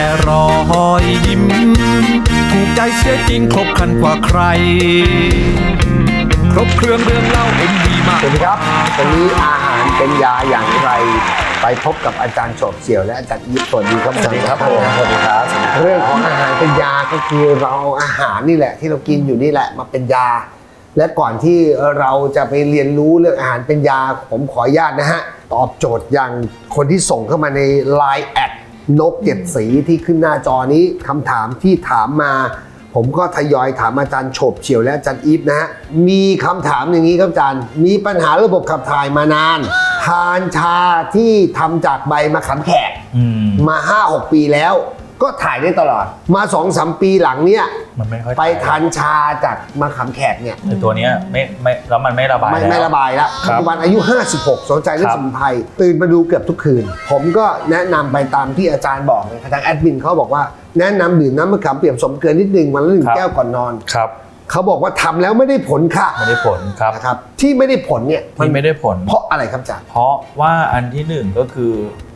แต่รอยยิ้ม ถูกใจเสียจริงครบครันกว่าใคร ครบเครื่องเรื่องเล่าเอ็มดีมาก สวัสดีครับวันนี้อาหารเป็นยาอย่างไร ไปพบกับอาจารย์โฉบเสี่ยวและอาจารย์อีฟสวัสดีครับสวัสดีครับผมสวัสดีครับ เรื่องของอาหารเป็นยาก็คือเราเอาอาหารนี่แหละ ที่เรากินอยู่นี่แหละมาเป็นยา และก่อนที่เราจะไปเรียนรู้เรื่องอาหารเป็นยาผมขออนุญาตนะฮะตอบโจทย์อย่างคนที่ส่งเข้ามาใน Line แอด นกเจ็ดสีที่ขึ้นหน้าจอนี้คำถามที่ถามมา ผมก็ทยอยถามอาจารย์โฉบเฉียวและอาจารย์อีฟนะฮะมีคำถามอย่างนี้ครับอาจารย์ มีปัญหาระบบขับถ่ายมานาน ทานชาที่ทำจากใบมะขามแขกอืมมา 5-6 ปีแล้ว ก็ถ่ายได้ตลอด มา2อสปีหลังเนี่ยมันไม่ค่อยไปทานชาจากมะขามแขกเนี่ยไอ้ตัวเนี้ยไม่ไม่แล้วมันไม่ระบายไม่แล้วไม่ระบายแล้วครัปัจบจุบันอายุ 56 สนใจเรื่องครับสมุนไพรตื่นมาดูเกือบทุกคืน ผมก็แนะนำไปตามที่อาจารย์บอกเลยทางแอดมินเขาบอกว่าแนะนำดื่มน้ำมะขามเปียกผสมเกลือนิดนึงวันละหนึ่งแก้วก่อนนอนครับเขาบอกว่าทำแล้วไม่ได้ผลค่ะไม่ได้ผลครับนะครับ ที่ไม่ได้ผลเนี่ยนที่ไม่ได้ผล เพราะอะไรครับอาจารย์เพราะว่าอันที่หนึ่งก็คือ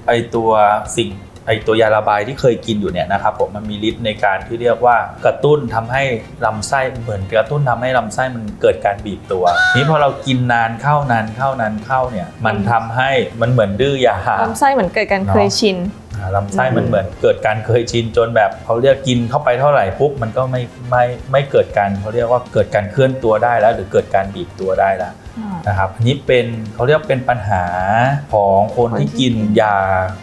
ไอตัวสิ่ง ไอตัวยาระบายที่เคยกินอยู่เนี่ยนะครับผมมันมีฤทธิ์ในการที่เรียกว่ากระตุ้นทำให้ลำไส้เหมือนกระตุ้นทำให้ลำไส้มันเกิดการบีบตัว นี้พอเรากินนานเข้านานเข้านานเข้าเนี่ยมันทำให้มันเหมือนดื้อยาลำไส้เหมือนเกิดการเคยชิน ลำไส้มันเหมือนเกิดการเคยชินจนแบบเขาเรียกกินเข้าไปเท่าไหร่ปุ๊บมันก็ไม่ไม่ไม่เกิดการเขาเรียกว่าเกิดการเคลื่อนตัวได้แล้ว หรือเกิดการบีบตัวได้แล้วนะครับอันนี้เป็นเขาเรียกเป็นปัญหาของคนที่กินยา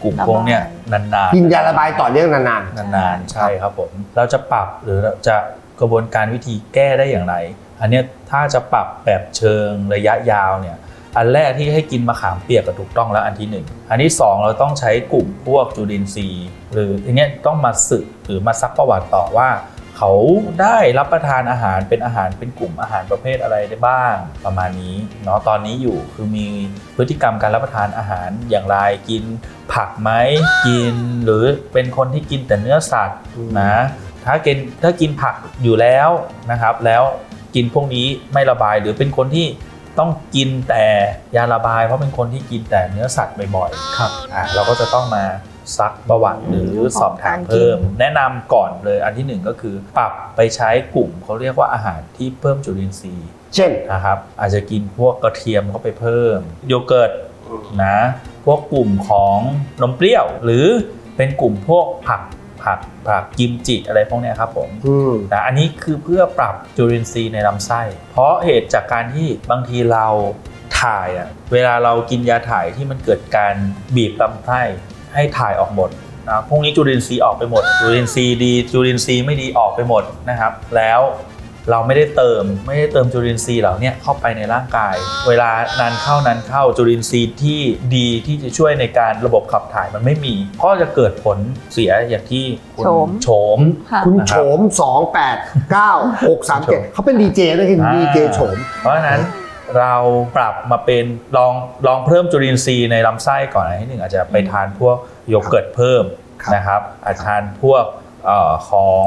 กลุ่มพวกเนี่ยนานๆกินยาระบายต่อเนื่องนานนานๆใช่ครับผมเราจะปรับหรือเราจะกระบวนการวิธีแก้ได้อย่างไร อันเนี้ยถ้าจะปรับแบบเชิงระยะยาวเนี่ย อันแรกที่ให้กินมะขามเปียกก็ถูกต้องแล้วอันที่หนึ่งอันที่สองเราต้องใช้กลุ่มพวกจุลินทรีย์ หรืออย่างเงี้ยต้องมาสึกหรือมาซักประวัติต่อว่า เขาได้รับประทานอาหารเป็นอาหารเป็นกลุ่มอาหารประเภทอะไรได้บ้างประมาณนี้เนาะตอนนี้อยู่คือมีพฤติกรรมการรับประทานอาหารอย่างไรกินผักไหมกิน หรือเป็นคนที่กินแต่เนื้อสัตว์นะถ้ากินถ้ากินผักอยู่แล้วนะครับ แล้วกินพวกนี้ไม่ระบายหรือเป็นคนที่ ต้องกินแต่ยาระบาย เพราะเป็นคนที่กินแต่เนื้อสัตว์บ่อยๆครับอะเราก็จะต้องมาซักประวัติหรือสอบถามเพิ่ม แนะนำก่อนเลยอันที่หนึ่งก็คือ ปรับไปใช้กลุ่มเขาเรียกว่าอาหารที่เพิ่มจุลินทรีย์ๆเช่น นะครับ อาจจะกินพวกกระเทียมเข้าไปเพิ่ม โยเกิร์ต นะพวกกลุ่มของนมเปรี้ยว หรือเป็นกลุ่มพวกผัก ผักผักกิมจิอะไรพวกเนี้ยครับผมอืมแต่อันนี้คือเพื่อปรับจุลินทรีย์ในลำไส้ เพราะเหตุจากการที่บางทีเราถ่ายอะเวลาเรากินยาถ่ายที่มันเกิดการบีบลำไส้ให้ถ่ายออกหมดนะพวกนี้จุลินทรีย์ออกไปหมด จุลินทรีย์ดี จุลินทรีย์ไม่ดีออกไปหมดนะครับ แล้ว เราไม่ได้เติมไม่ได้เติมจุลินทรีย์เหล่าเนี้ยเข้าไปในร่างกาย เวลานานเข้านานเข้าจุลินทรีย์ที่ดีที่จะช่วยในการระบบขับถ่ายมันไม่มีเพราะจะเกิดผลเสียอย่างที่คุณโฉมโฉมค่ะคุณนะครับโฉม2 8 9 6 3 7เขาเป็นดีเจนะคืออ่าดีเจโฉมเพราะฉะนั้นเราปรับมาเป็นลองลองเพิ่มจุลินทรีย์ในลำไส้ก่อนอันที่หนึ่งอาจจะไปทานพวกโยเกิร์ตเพิ่มครับนะครับอาจจะทานพวกเอ่อของ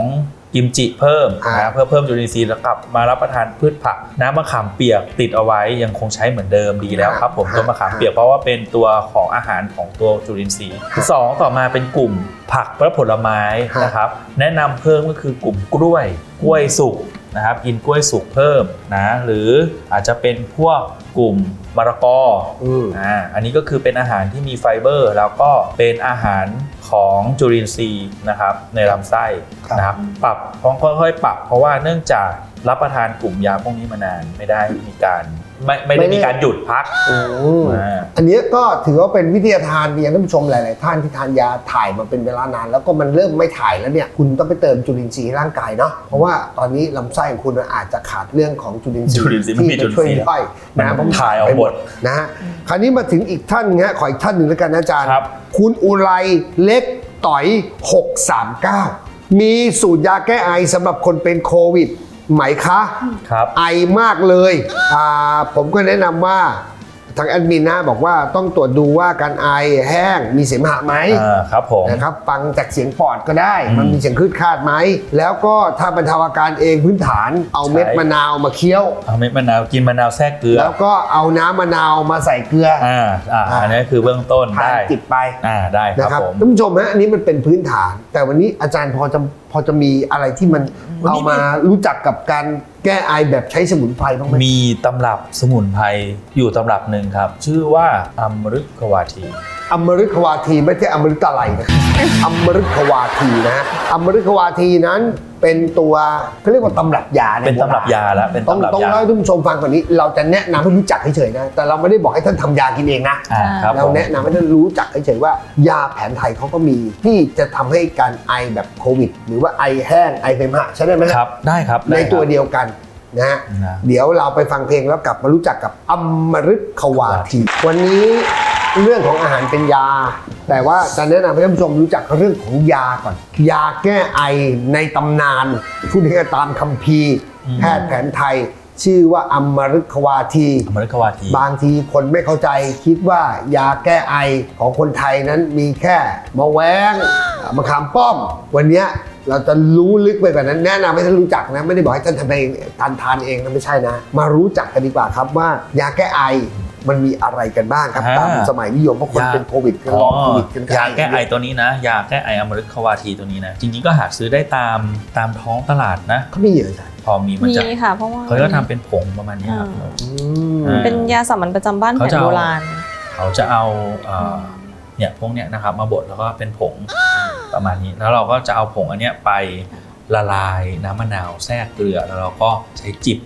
กิมจิเพิ่มอ่านะเพื่อเพิ่มจุลินทรีย์แล้วกลับมารับประทานพืชผัก น้ำมะขามเปียกติดเอาไว้ยังคงใช้เหมือนเดิมดีแล้วครับผมตัวมะขามเปียกเพราะว่าเป็นตัวของอาหารของตัวจุลินทรีย์สองต่อมาเป็นกลุ่มผักและผลไม้นะครับแนะนำเพิ่มก็คือกลุ่มกล้วยกล้วยสุก นะครับกินกล้วยสุกเพิ่มนะหรืออาจจะเป็นพวกกลุ่มมะละกออืมอ่าอันนี้ก็คือเป็นอาหารที่มีไฟเบอร์ แล้วก็เป็นอาหารของจุลินทรีย์นะครับในลำไส้ครับนะครับปรับต้องค่อยๆปรับ เพราะว่าเนื่องจากรับประทานกลุ่มยาพวกนี้มานานไม่ได้มีการ ไม่ไม่ได้มีการหยุดพัก อืมอ่า อันนี้ก็ถือว่าเป็นวิทยาทานเรียนท่านผู้ชมหลาย ๆ ท่านที่ทานยาถ่ายมาเป็นเวลานาน แล้วก็มันเริ่มไม่ถ่ายแล้วเนี่ยคุณต้องไปเติมจุลินทรีย์ให้ร่างกายเนาะเพราะว่าตอนนี้ลำไส้ของคุณอาจจะขาดเรื่องของจุลินทรีจุลินทรีย์ไม่มีที่จะช่วยจุลินทรีย์ย่อยนะมันเพระถ่ายออกหมดนะฮะคราวนี้มาถึงอีกท่านนะฮะขออีกท่านหนึ่งแล้วกันนะอาจารย์ ครับ คุณอุไรเล็กต่อย 639 มีสูตรยาแก้ไอสำหรับคนเป็นโควิด ไหมคะครับ ไอมากเลยอ่าผมก็แนะนำว่าทางแอดมินนะบอกว่าต้องตรวจดูว่าการไอแห้งมีเสมหะไหม อ่าครับผม นะครับฟังจากเสียงปอดก็ได้อืมมันมีเสียงคลืดคลาดไหม แล้วก็ถ้าบรรเทาอาการเองพื้นฐานเอาเม็ดใช่ มะนาวมาเคี้ยว เอาเม็ดมะนาวกินมะนาวแทรกเกลือแล้วก็เอาน้ำมะนาวมาใส่เกลืออ่าอ่าอ่าอันนี้คือเบื้องต้นทานได้จิบไปอ่าได้คนะรับครับผม ท่านผู้ชมฮะอันนี้มันเป็นพื้นฐาน แต่วันนี้อาจารย์พอจะ พอจะมีอะไรที่มันวันนี้เอามารู้จักกับการแก้ไอแบบใช้สมุนไพรบ้างไหมมีตำรับสมุนไพรอยู่ตำรับหนึ่งครับ ชื่อว่าอัมฤกวาทีอมฤตควาทีไม่ใช่อมฤตอะไรนะอมฤตควาทีนะฮะอมฤตควาทีนั้นเป็นตัวเขาเรียกว่าตำรับยาใเป็นตำรับยาแล้วเป็นต้องตำรับต้องยาเล่าให้ท่านผู้ชมฟังก่อนนี้ เราจะแนะนำให้รู้จักเฉยๆนะ แต่เราไม่ได้บอกให้ท่านทำยากินเองนะ อ่าครับเราผม แนะนำให้ท่านรู้จักเฉยๆว่า ยาแผนไทยเขาก็มีที่จะทำให้การไอแบบโควิด หรือว่าไอแห้งไอเสมหะใช่ได้ไหมฮะครับ ได้ครับในได้ครับ ตัวเดียวกันนะฮะนะ เดี๋ยวเราไปฟังเพลงแล้วกลับมารู้จักกับอมฤตควาที วันนี้ เรื่องของอาหารเป็นยา แต่ว่าจะแนะนำให้ท่านผู้ชมรู้จักเรื่องของยาก่อน ยาแก้ไอในตำนานพูดง่ายๆตามคัมภีร์อืมแพทย์แผนไทย ชื่อว่าอมฤตควาทีอัมฤกวาที บางทีคนไม่เข้าใจคิดว่ายาแก้ไอของคนไทยนั้นมีแค่มะแวงมะขามป้อม วันเนี้ย เราจะรู้ลึกไปกว่านั้นแนะนำให้ท่านรู้จักนะไม่ได้บอกให้ท่านทำเองทานทานเองนะไม่ใช่นะ มารู้จักกันดีกว่าครับว่ายาแก้ไอมันมีอะไรกันบ้างครับอ่าตามสมัยนิยมเพราะคนยา เป็นโควิดกันอ๋รออโควิดกันยาแก้ไอตัวนี้นะ ยาแก้ไออัมฤกวาทีตัวนี้นะ จริงๆก็หาซื้อได้ตามตามท้องตลาดนะ เขาไม่เยอะใช่พอมีมันมีจะค่ะ เพราะว่า เขาก็ทำเป็นผงประมาณนี้ครับอ่าอืม อ่า เป็นยาสามัญประจำบ้านแผเขานจะเอา โบราณ เขาจะเอาเอ่อเนี่ยพวกเนี้ยนะครับมาบดแล้วก็เป็นผง ประมาณนี้แล้วเราก็จะเอาผงอันเนี้ยไปละลายน้ำมะนาวแทรกเกลือแล้วเราก็ใช้จิบ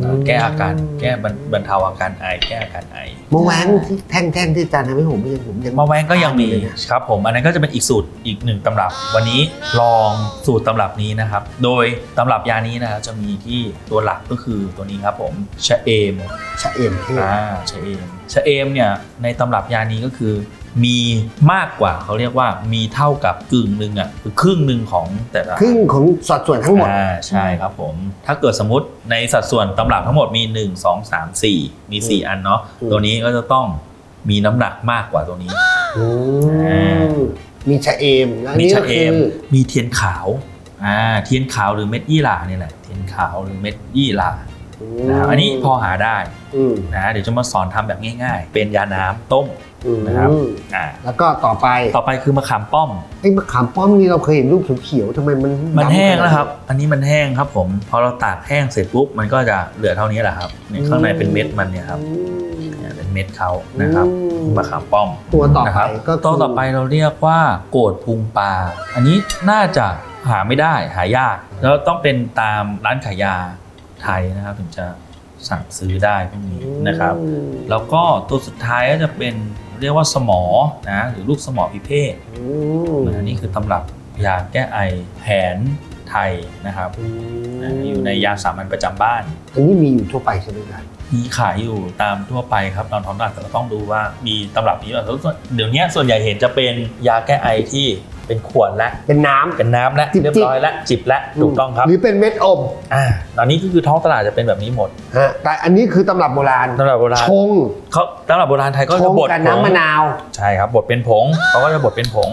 เอ่อแก้อาการแก้บรรบรรเทาอาการไอแก้อาการไอมะแวงที่แท่งๆที่อาจารย์ทำให้ผมยังผมยังมะแวงก็ยังมีทานอเลนะครับผมอันนั้นก็จะเป็นอีกสูตรอีกหนึ่งตำรับ วันนี้ลองสูตรตำรับนี้นะครับ โดยตำรับยานี้นะครับจะมีที่ตัวหลักก็คือตัวนี้ครับผมชะเอมชะเอ็มเทศอ่าชะเอมชะเอมเนี่ยในตำรับยานี้ก็คือ มีมากกว่าเขาเรียกว่ามีเท่ากับกึ่งหนึ่งอะคือครึ่งหนึ่งของแต่ละครึ่งของสัดส่วนทั้งหมดอ่าใช่ครับผม ถ้าเกิดสมมติในสัดส่วนตำรับทั้งหมดมี 1 2 3 4 มี 4 อันเนาะอืมตัวนี้ก็จะต้องมีน้ำหนักมากกว่าตัวนี้อืมมีชะเอมและอันมีนี้ชะก็เอคือมมีเทียนขาวอ่าเทียนขาวหรือเม็ดยี่หร่าเนี่ยแหละเทียนขาวหรือเม็ดยี่หร่า นะครับอันนี้พอหาได้อืมนะเดี๋ยวจะมาสอนทำแบบง่าย ๆ เป็นยาน้ำต้มอืมนะครับอ่าแล้วก็ต่อไปต่อไปคือมะขามป้อมไอ้มะขามป้อมนี่เราเคยเห็นรูปเขียวๆทำไมมันมันดำแห้งขนาดแล้วครับ อันนี้มันแห้งครับผมพอเราตากแห้งเสร็จปุ๊บมันก็จะเหลือเท่านี้แหละครับเนี่ยข้างในเป็นเม็ดมันเนี่ยครับอืมเนี่ยเป็นเม็ดเขานะครับอืมมะขามป้อมตัวต่อนะไปครับก็ตัวต่อไปเราเรียกว่าโกดพุงปลา อันนี้น่าจะหาไม่ได้หายากแล้วต้องเป็นตามร้านขายยา ไทยนะครับถึงจะสั่งซื้อได้พวกนี้นะครับอืมแล้วก็ตัวสุดท้ายก็จะเป็นเรียกว่าสมอนะหรือลูกสมอพิเภกอืมนะนี่คือตำรับยาแก้ไอแผนไทยนะครับอืมนะอยู่ในยาสามัญประจำบ้านอันนี้มีอยู่ทั่วไปใช่ไหมครับมีขายอยู่ตามทั่วไปครับตามท้องตลาดแต่เราต้องดูว่ามีตำรับนี้แบบเดี๋ยวนี้ส่วนใหญ่เห็นจะเป็นยาแก้ไอที่ เป็นขวดและเป็นน้ำ เป็นน้ำและจิบๆ เรียบร้อยและจิบและถูกต้องครับหรือเป็นเม็ดอมอ่าตอนนี้ก็คือท้องตลาดจะเป็นแบบนี้หมดฮะแต่อันนี้คือตำรับโบราณตำรับโบราณชงเขาตำรับโบราณไทยก็ชจะงบดกับผงน้ำมะนาว ใช่ครับบดเป็นผงเขาก็จะบดเป็นผง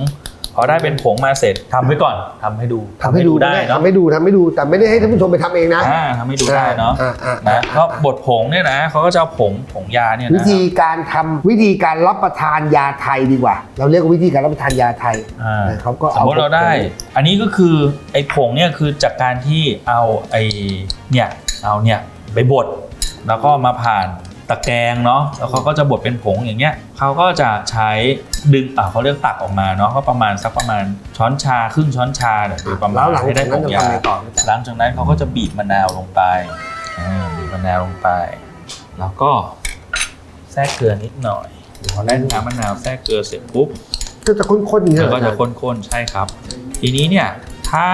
พอได้เป็นผงมาเสร็จทำไว้ก่อนทำให้ดูทำให้ดูได้เนาะทำให้ดูทำให้ดูแต่ไม่ได้ให้ท่านผู้ชมไปทำเองนะอ่าทำให้ดูได้เนาะอ่อ่อ่นะเพราะบดผงเนี่ยนะเขาก็จะเอาผงผงยาเนี่ยวินะธีการทำวิธีการรับประทานยาไทยดีกว่า เราเรียกว่าวิธีการรับประทานยาไทยอ่าเขาก็สเอามมติเราได้ อันนี้ก็คือไอ้ผงเนี่ยคือจากการที่เอาไอ้เนี่ยเอาเนี่ยไปบดแล้วก็มาผ่าน ตะแกรงเนาะแล้วเขาก็จะบดเป็นผงอย่างเงี้ยเขาก็จะใช้ดึงอะเขาเรียกตักออกมาเนาะก็ประมาณสักประมาณช้อนชาครึ่งช้อนชาเนี่ยโดยประมาแล้ณวหลังให้จาได้กผนั้นงจะยาทำอะไรต่อหลังจากนั้นเขาก็จะบีบมะนาวลงไปอ่าบีบมะนาวลงไป แล้วก็แทรกเกลือนิดหน่อยพอได้น้ำมะนาวแทรกเกลือเสร็จปุ๊บ ก็จะข้นๆอย่างเงี้แล้ยวก็จะข้นๆ ใช่ครับ ทีนี้เนี่ย ถ้า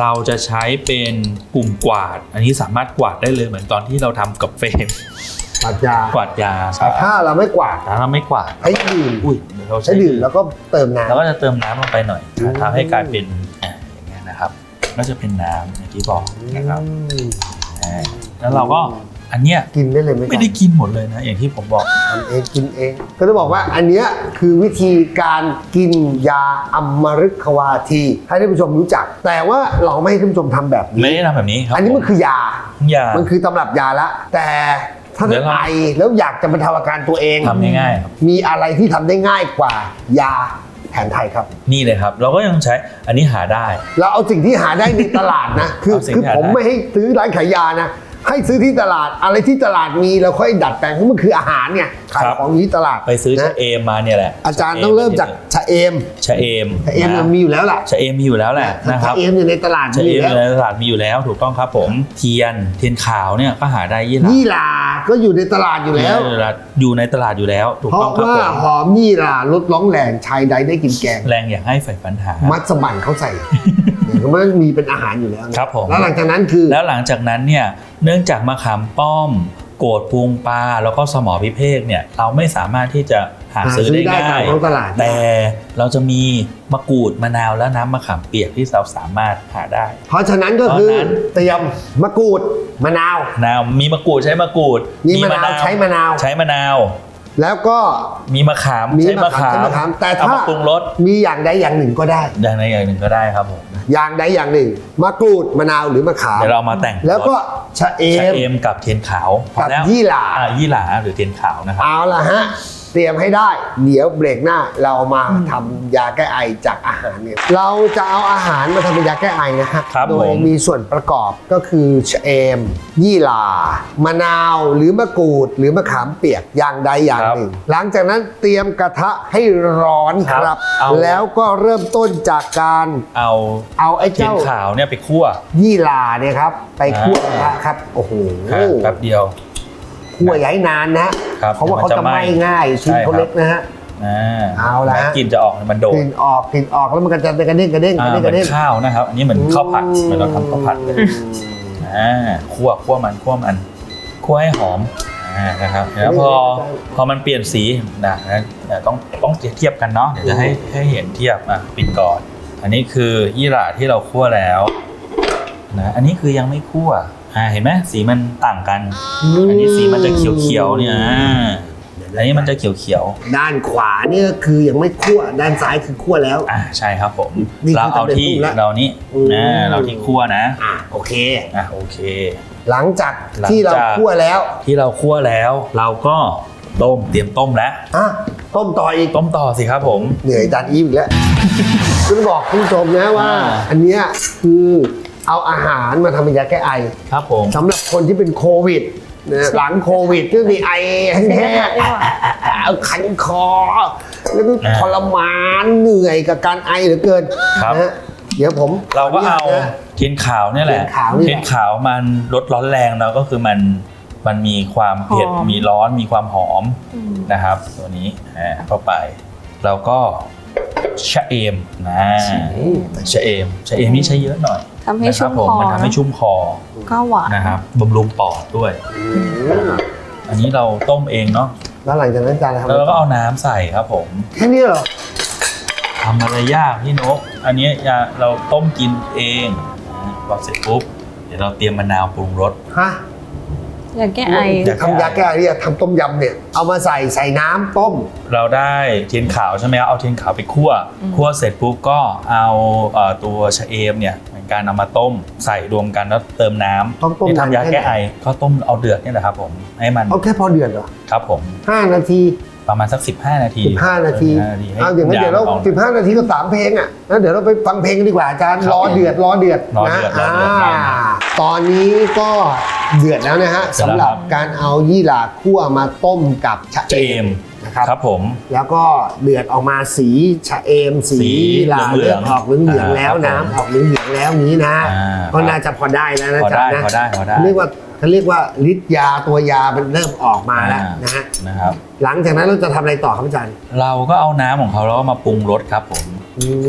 เราจะใช้เป็นปุ่มกวาด อันนี้สามารถกวาดได้เลยเหมือนตอนที่เราทำกับเฟรม ปาดยากวาดยาแต่ถ้าเราไม่กวาดถ้าเราไม่กวาดใช้ดื่มอุ้ยเดี๋ยวเราใช้ดื่มแล้วก็เติมน้เราก็จะเติมน้ำลงไปหน่อยอืมทำให้กลายเป็นอ่าอย่างเงี้ยนะครับ ก็จะเป็นน้ำอย่างที่บอกำนะครับอืมอ่าแล้วเราก็อันเนี้ยกินได้เลยไหมอาจารย์ไม่ได้กินหมดเลยนะอย่างที่ผมบอกทำเองกินเอง ก็จะบอกว่าอันเนี้ยคือวิธีการกินยาอมฤกวาทีให้ท่านผู้ชมรู้จัก แต่ว่าเราไม่ให้ท่านผู้ชมทำแบบไม่นี้ได้ทำแบบนี้ครับอันนี้มันคือยา ยา มันคือตำรับยาละ แต่ ถ้าเดี๋ท่ายวนเราไอแล้วอยากจะบรรเทาอาการตัวเองทำง่ายๆครับมีอะไรที่ทำได้ง่ายกว่ายาแผนไทยครับ นี่เลยครับ เราก็ยังใช้อันนี้หาได้ เราเอาสิ่งที่หาได้ในตลาดนะ คือเอาสิ่งคือที่หาผมได้ ไม่ให้ซื้อร้านขายยานะ ให้ซื้อที่ตลาดอะไรที่ตลาดมีเราค่อยดัดแปลงเพราะมันคืออาหารเนี่ยขายของอยู่ที่ตลาดไปซื้อชะนะเอมมาเนี่ยแหละอาจารย์ต้องเริ่มจากชะเอมชะเอมชะเอมมันนะมีอยู่แล้วล่ะชะเอมมีอยู่แล้วแหละนะครับชะเอมอยู่ในตลาดชะมีเออมยู่อแล้วยู่ในตลาดมีอยู่แล้วถูกต้องครับผมเทียนเทียนขาวเนี่ยก็หาได้ยี่หร่ายี่หร่าก็อยู่ในตลาดอยู่แล้ว อยู่ในตลาดอยู่แล้วถูกเพต้อราะงครับว่าผมหอมยี่หร่าลดร้องแรงชายใดได้กินแกงแรงอยากให้ใฝ่ฝันหา มัสมั่นเขาใส่เนี่ยมันมีเป็นอาหารอยู่แล้วนะครับผมแล้วหลังจากนั้นคือแล้วหลังจากนั้นเนี่ย เนื่องจากมะขามป้อม โกดพุงปลาแล้วก็สมอพิเภกเนี่ยเราไม่สามารถที่จะหาหาซื้อซื้อได้ได้ง่ายตามท้องตลาดแต่เราจะมีมะกรูดมะนาวและน้ำมะขามเปียกที่เราสามารถหาได้ เพราะฉะนั้นก็คือเพราะฉะนั้นเตรียมมะกรูดมะนาวมะนาวมีมะกรูดใช้มะกรูดมีมะนาวใช้มะนาวใช้มะนาว แล้วก็มีมะขามมีใช้มะมะขามขามใช้มะขามแต่เอาถ้ามาปรุงรสมีอย่างใดอย่างหนึ่งก็ได้ อย่างใดอย่างหนึ่งก็ได้ครับผมอย่างใดอย่างหนึ่งมะกรูดมะนาวหรือมะขาม เดี๋ยวเรามาแต่งแล้วก็ชะเอชะม เอมกับเทียนขาวพอกับแล้วยี่หร่า อ่ยี่หร่าหรือเทียนขาวนะครับ เอาละฮะ เตรียมให้ได้ เดี๋ยวเบรกหน้าเรามาทำยาแก้ไอจากอาหารเนี่ยเราจะเอาอาหารมาทำเป็นยาแก้ไอนะฮะครับโดยผม มีส่วนประกอบก็คือชะเอม ยี่หร่ามะนาวหรือมะกรูด หรือมะขามเปียกอย่างใดอย่างหนึ่ง หลังจากนั้นเตรียมกระทะให้ร้อนครับเอา แล้วก็เริ่มต้นจากการเอาเอาไอ้เทียนเจ้า ขาวเนี่ยไปคั่วยี่หร่าเนี่ยครับ ไปคั่วกระทะครับ โอ้โหอ่าแป๊บเดียว คั่วย้ายนานนะ ครับเพราะว่าเขาจะไหม้ง่ายชิ้นใช่เขาครับเล็กนะฮะอ่าเอาละฮะแกลิ่นจะออกมันโดกดลิ่นออกกลิ่นออกแล้วมันก็จะกระเด้งกระเด้งกอ่าระเด้งเหกมืระอนเด้งข้าวนะครับ อันนี้เหมือนข้าวผัดเหมือนเราทำข้าวผัดเลยอ่าคั่วคั่วมันคั่วมันคั่วให้หอมอ่านะครับแล้วพอพอมันเปลี่ยนสีนะนะเดี๋ยวต้องต้องเทียบกันเนาะเดี๋ยวจะให้ให้เห็นเทียบอะปิดก่อน อันนี้คือยี่หร่าที่เราคั่วแล้วนะอันนี้คือยังไม่คั่ว อ่าเห็นไหมสีมันต่างกัน อันนี้สีมันจะเขียวๆเนี่ยอ่าอันนี้มันจะเขียวๆด้านขวาเนี่ยคือยังไม่คั่วด้านซ้ายคือคั่วแล้วอ่าใช่ครับผม นี่คือเราเอาที่สำเร็จรูปแล้วเรานี่อืม นะเราที่คั่วนะอะโอเค อะโอเค หลังจากหลังที่เราจาก คั่วแล้วที่เราคั่วแล้วเราก็ต้มเตรียมต้มแล้ว อะต้มต่ออีกต้มต่อสิครับผม เหนื่อยจานอีฟอีกแล้ว คุณบอกคุณผู้ชมนะว่า อ่า อันเนี้ยคือ เอาอาหารมาทำเป็นยาแก้ไอครับผมสำหรับคนที่เป็นโควิดนะหลังโควิดก็มีไอแห้งๆเอาคันคอ แล้วก็ทรมานเหนื่อยกับการไอเหลือเกินครับ นะฮะเดี๋ยวผมเราก็เอาขนุญตนะ เทียนขาวเนี่ยแหละเทียนขาวนี่แหละเทียนขาวมันลดร้อนแรงเนาะก็คือมันมันมีความเผ็ดหอม มีร้อนมีความหอมอืมนะครับ ตัวนี้อ่าเข้าไปเราก็ชะเอมนะชะเอมชะเอมนี่ใช้เยอะหน่อย ทำให้นะคชุ่รับมผมคอมันทำให้ชุ่มคอก็หวานนะครับบำรุงปอดด้วย อันนี้เราต้มเองเนาะแล้วหลังจากนั้นจานอะไรทำแล้วเราก็เอาน้ำใส่ครับผมแค่นี้เหรอทำอะไรยากพี่นก อันนี้ยาเราต้มกินเองนะพอเสร็จปุ๊บเดี๋ยวเราเตรียมมะนาวปรุงรสฮะอ ยากแก้ไออยากทำยาแก้ไอเนี่ยทำต้มยำเนี่ยเอามาใส่ใส่น้ำต้ม เราได้เทียนขาวใช่ไหมครับเอาเทียนขาวไปคั่วคั่วเสร็จปุ๊บก็เอาเอ่อตัวชะเอมเนี่ยเหมือนการนำมาต้มใส่รวมกันแล้วเติมน้ำต้องต้มที่ทำยานานแค่แก้ไหนไอก็ต้มเอาเดือดเนี่ยแหละครับผมให้มันเอาแค่พอเดือดเหรอครับผมห้านาที ประมาณสัก 15นาทีสิบห้านาที15 นาทีให้เอาอย่างนั้นเดี๋ยวเราออกสิบห้านาทีก็สามเพลงอะแล้วเดี๋ยวเราไปฟังเพลงกันดีกว่าอาจารย์ครับรอเดือดรอเดือดรอนะเดือดรอเดือดอ่าตอนนี้ก็เดือดแล้วนะฮะเสร็จสำแล้วหรับครับ การเอายี่หร่าคั่วมาต้มกับชะชะเอเอมมนะครับ ครับผม แล้วก็เดือดออกมาสีชะเอมสีสีหลาเหลืเลือองดๆออกเหลืองๆอ่าแล้วครับน้ำผมออกเหลืองๆแล้วนี้นะ อ่า ก็น่าจะพอได้แล้วนะพออาจาได้รย์นะพอได้พอได้เขาเรียกว่า เขาเรียกว่าฤทธิ์ยาตัวยามันเริ่มออกมาแล้วอ่านนะฮะนะครับ หลังจากนั้นเราจะทำอะไรต่อครับอาจารย์ เราก็เอาน้ำของเขาแล้วก็มาปรุงรสครับผม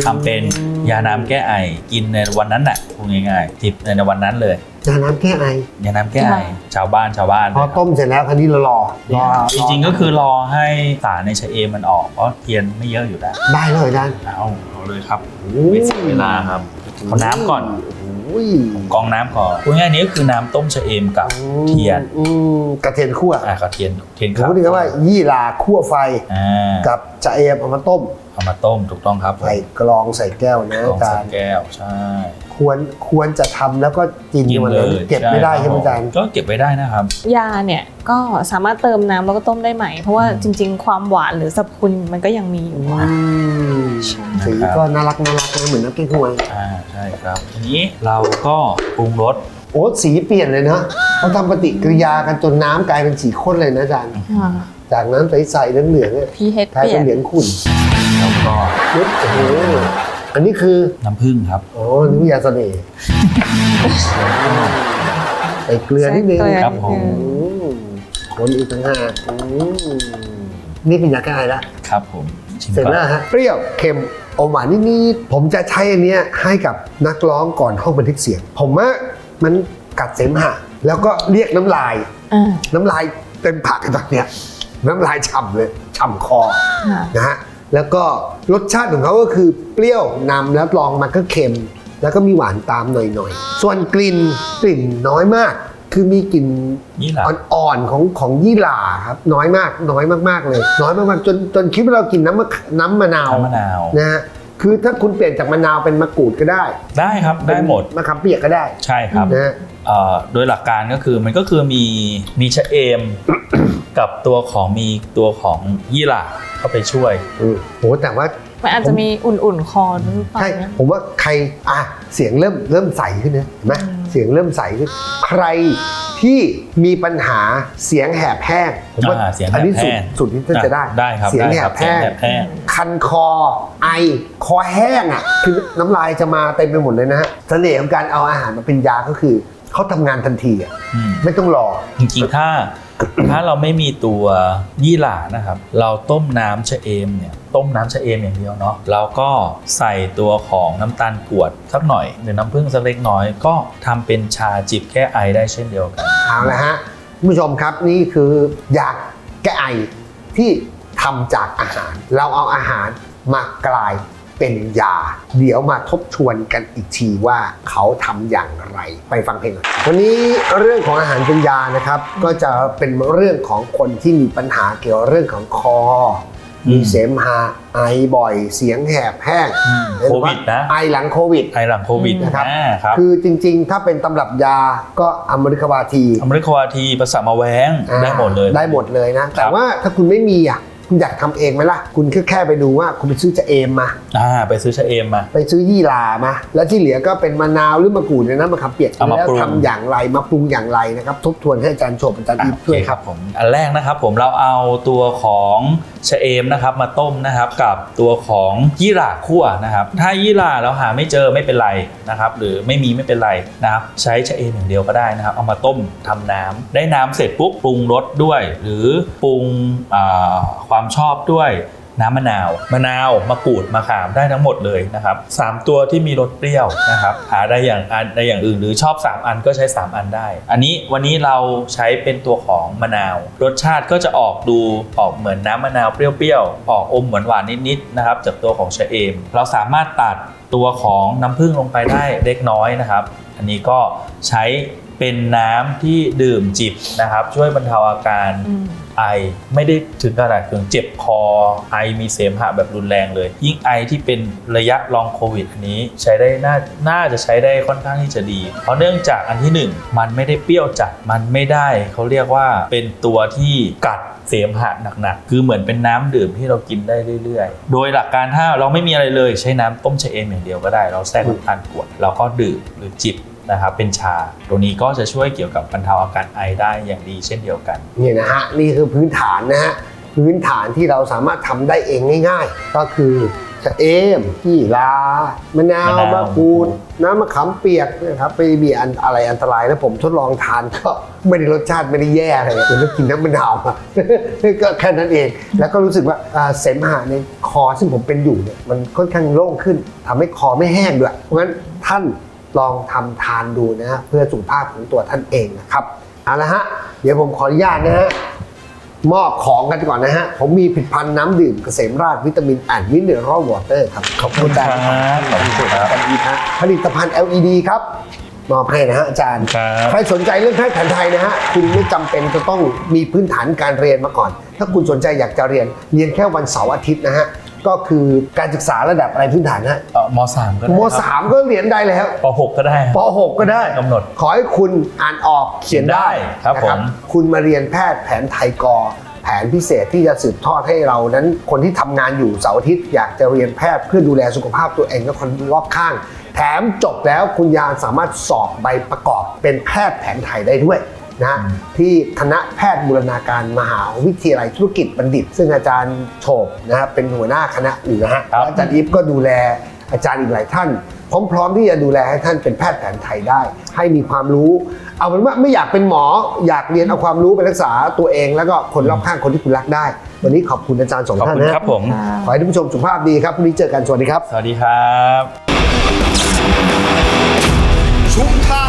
ทำเป็นยาน้ำแก้ไอกินในวันนั้นน่ะพูดง่ายๆจิบในวันนั้นเลยยาน้ำแก้ไอยาน้ำแก้ไอชาวบ้านชาวบ้านพอต้มเสร็จแล้วคันนี้เรารอรอจริงๆก็คือรอให้สารในชะเอมมันออกเพราะเทียนไม่เยอะอยู่แล้วได้เลยอาจารย์เอาเอาเลยครับไม่เสียเวลาครับเอาน้ำก่อนออุ้ย กรองน้ำก่อนพูดง่ายๆนี้ก็คือน้ำต้มชะเอมกับเทียนอืมกระเทียนคั่วอ่ากระเทียนเทียนผมขาวพูดถึงว่ายี่หร่าคั่วไฟอ่ากับจะเอมเอามาต้ม เอามาต้มถูกต้องครับผมใส่กรองใส่แก้วนะลองอาจาใส่รย์แก้วใช่ ควรควรจะทำแล้วก็กินกินมันเลเลยยเก็บไม่ได้ใช่ไหมอาจารย์ ก็เก็บไว้ได้นะครับ ยาเนี่ยก็สามารถเติมน้ำแล้วก็ต้มได้ใหม่ เพราะว่าจริง ๆ ความหวานหรือสรรพคุณมันก็ยังมีอยู่อือะมใช่ สีก็น่ารักน่ารักนะเหมือนน้ำเก๊กฮวย อ่าใช่ครับ ทีนี้เราก็ปรุงรสโอ้สีเปลี่ยนเลยนะเขาทำปฏิกิริยากันจนน้ำกลายเป็นสีข้นเลยนะอาจารย์อ่าจากนั้นใสๆเหลืองๆเนี่ย pH กลายเปลี่เป็ยนนเหลืองขุ่น แล้วก็นึกโอ้โหอันนี้คือ น้ำผึ้งครับอ๋อนี่วิทยาเสน่ห์ ใส่เกลือนิดนึงใส่เกลือครับผม อืมคนอีกต่างหากอืมนี่เป็นยาแก้ไอละครับผมชิมเสร็จก่อนแล้วฮะ เปรี้ยว เค็มอมหวานนิดๆผมจะใช้อันเนี้ยให้กับนักร้องก่อนห้องบันทึกเสียง ผมว่ามันกัดเสมหะแล้วก็เรียกน้ำลาย อ่า น้ำลายเต็มปากตอนเนี้ยน้ำลายฉ่ำเลยฉ่ำคอค่ะ นะฮะ แล้วก็รสชาติของเขาก็คือเปรี้ยวนำแล้วลองมาก็เค็ม แล้วก็มีหวานตามหน่อยๆ ส่วนกลิ่นกลิ่นน้อยมาก คือมีกลิ่นยี่หร่า อ่อนๆของของยี่หร่าครับน้อยมากน้อยมากๆเลย น้อยมากๆจนจนคิดว่าเรากินน้ำมะน้ำมะนาวน้ำมะนาว นะฮะ คือถ้าคุณเปลี่ยนจากมะนาวเป็นมะกรูดก็ได้ได้ครับได้หมดเป็นมะขามเปียกก็ได้ใช่ครับนะฮะ เอ่อโดยหลักการก็คือมันก็คือมีมีชะเอม กับตัวของมีตัวของยี่หร่าเข้าไปช่วย อืมโหแต่ว่ามันอาจจะมีอุ่นๆคอหรือเปล่าใช่เนี่ย ผมว่าใครอะเสียงเริ่มเริ่มใสขึ้นนะเห็นไหมอืมเสียงเริ่มใสขึ้นใคร ที่มีปัญหาเสียงแหบแห้งผมว่าอ่าเสียงแหบอันนี้สุดแห้งสุดที่ท่านจะได้ได้ครับเสียงได้แหครับบแห้งเสียงแหบแห้ง คันคอไอคอแห้งอะคือน้ำลายจะมาเต็มไปหมดเลยนะฮะเสน่ห์ของการเอาอาหารมาเป็นยาก็คือเขาทำงานทันทีอะอืม ไม่ต้องรอ จริงๆ ถ้า ถ้าเราไม่มีตัวยี่หร่านะครับ เราต้มน้ำชะเอมเนี่ยต้มน้ำชะเอมอย่างเดียวเนาะแล้วก็ใส่ตัวของน้ำตาลกรวดสักหน่อย หรือน้ำผึ้งสักเล็กน้อยก็ทำเป็นชาจิบแก้ไอได้เช่นเดียวกัน เอาละฮะคุณผู้ชมครับนี่คือยาแก้ไอที่ทำจากอาหาร เราเอาอาหารมากลาย เป็นยา เดี๋ยวมาทบทวนกันอีกทีว่าเขาทำอย่างไรไปฟังเพลงก่อนวันนี้เรื่องของอาหารเป็นยานะครับ ก็จะเป็นเรื่องของคนที่มีปัญหาเกี่ยวกับเรื่องของคออืมมีเสมหะไอบ่อยเสียงแหบแห้งอืมหรือโควิดนะไอหลังโควิดไอหลังโควิดนะครับอ่าครับคือจริงๆ ถ้าเป็นตำรับยาก็อเมริกาวาทีอเมริกาวาทีภาษามาแวงอ่าได้หมดเลย ได้หมดเลยนะ แต่ว่าถ้าคุณไม่มีอะ คุณอยากทำเองไหมล่ะ คุณแค่แค่ไปดูว่าคุณไปซื้อจะเอมมาอ่าไปซื้อชะเอมมา ไปซื้อยี่หร่ามา แล้วที่เหลือก็เป็นมะนาวหรือมะกรูดเนี่ยนะมะขามเปียกเอามาแล้วปรุงทำอย่างไรมาปรุงอย่างไรนะครับ ทบทวนให้อาจารย์โชมอาจารย์อีฟโอด้วยเคครับผมอันแรกนะครับผมเราเอาตัวของชะเอมนะครับมาต้มนะครับกับตัวของยี่หร่าคั่วนะครับ ถ้ายี่หร่าเราหาไม่เจอไม่เป็นไรนะครับ หรือไม่มีไม่เป็นไรนะครับ ใช้ชะเอมอย่างเดียวก็ได้นะครับ เอามาต้มทำน้ำได้น้ำเสร็จปุ๊บปรุงรสด้วย หรือปรุงอ่าความชอบด้วยน้ำมะนาว มะนาวมะกรูดมะขามได้ทั้งหมดเลยนะครับสามตัวที่มีรสเปรี้ยวนะครับหาได้อย่างอันได้อย่างอื่นหรือชอบ 3 อันก็ใช้ 3 อันได้ อันนี้วันนี้เราใช้เป็นตัวของมะนาว รสชาติก็จะออกดูออกเหมือนน้ำมะนาวเปรี้ยวๆออกอมหวานๆนิดๆนะครับจากตัวของชะเอม เราสามารถตัดตัวของน้ำผึ้งลงไปได้เล็กน้อยนะครับ อันนี้ก็ใช้ เป็นน้ำที่ดื่มจิบนะครับ ช่วยบรรเทาอาการอืม ไอไม่ได้ถึงขนาดถึงเจ็บคอไอมีเสมหะแบบรุนแรงเลย ยิ่งไอที่เป็นระยะลองโควิดอันนี้ใช้ได้น่าน่าจะใช้ได้ค่อนข้างที่จะดี เพราะเนื่องจากอันที่หนึ่งมันไม่ได้เปรี้ยวจัดมันไม่ได้ เขาเรียกว่าเป็นตัวที่กัดเสมหะหนักๆคือเหมือนเป็นน้ำดื่มที่เรากินได้เรื่อยๆ โดยหลักการถ้าเราไม่มีอะไรเลยใช้น้ำต้มชะเอมอย่างเดียวก็ได้ เราแทรกน้ำตาลกรวดเราก็ดื่มหรือจิบ นะครับเป็นชา ตัวนี้ก็จะช่วยเกี่ยวกับบรรเทาอาการไอได้อย่างดีเช่นเดียวกันนี่นะฮะนี่คือพื้นฐานนะฮะพื้นฐานที่เราสามารถทำได้เองง่าย ๆ ก็คือชะเอมยี่ลามะนาวมะนาว มะกรูดน้ำมะขามเปียกนะครับไปมีอันอะไรอันตรายแล้วผมทดลองทานก็ไม่ได้รสชาติไม่ได้แย่เลยเหมือนเรากินน้ำมะนาวมา ก็แค่นั้นเองแล้วก็รู้สึกว่าอ่าเสมหะในคอซึ่งผมเป็นอยู่เนี่ยมันค่อนข้างโล่งขึ้นทำให้คอไม่แห้งด้วยเพราะฉะนั้นท่าน ลองทำทานดูนะฮะเพื่อสุขภาพของตัวท่านเองนะครับเอาละฮะเดี๋ยวผมขออนุญาตนะฮะมอบของกันก่อนนะฮะ ผมมีผลิตภัณฑ์น้ำดื่มเกษมราชวิตามินแอนด์มิเนอรัลวอเตอร์ครับ ขอบคุณครับขอบคุณครับสวัสดีครับผลิตภัณฑ์ LED ครับมอบให้นะฮะอาจารย์ครับใครสนใจเรื่องแพทย์แผนไทยนะฮะ คุณไม่จำเป็นจะต้องมีพื้นฐานการเรียนมาก่อน ถ้าคุณสนใจอยากจะเรียน เรียนแค่วันเสาร์อาทิตย์นะฮะ ก็คือการศึกษาระดับอะไรพื้นฐานนะฮะเอ่อมสามก็ได้มครับสามก็เรียนได้แล้วปหกก็ได้ป .6 ก็ได้กำหนดขอให้คุณอ่านออกเขียนได้ครับนะผม คุณมาเรียนแพทย์แผนไทยกอ แผนพิเศษที่จะสืบทอดให้เรานั้น คนที่ทำงานอยู่เสาร์อาทิตย์อยากจะเรียนแพทย์เพื่อดูแลสุขภาพตัวเองและคนรอบข้าง แถมจบแล้วคุณยานสามารถสอบใบประกอบเป็นแพทย์แผนไทยได้ด้วย นะที่คณะแพทย์บูรณาการมหาวิทยาลัยธุรกิจบัณฑิต ซึ่งอาจารย์โฉบนะครับเป็นหัวหน้าคณะอยู่นะฮะครับแล้วอาจารย์อีฟก็ดูแลอาจารย์อีกหลายท่านพร้อมๆที่จะดูแลให้ท่านเป็นแพทย์แผนไทยได้ ให้มีความรู้ เอาเป็นว่าไม่อยากเป็นหมออยากเรียนเอาความรู้ไปรักษาตัวเอง แล้วก็คนรอบข้างคนที่คุณรักได้ วันนี้ขอบคุณอาจารย์สองขอบท่านคุณนะครับผมขอให้ท่านผู้ชมสุขภาพดีครับพรุ่งนี้เจอกันสวัสดีครับ สวัสดีครับชุมทาง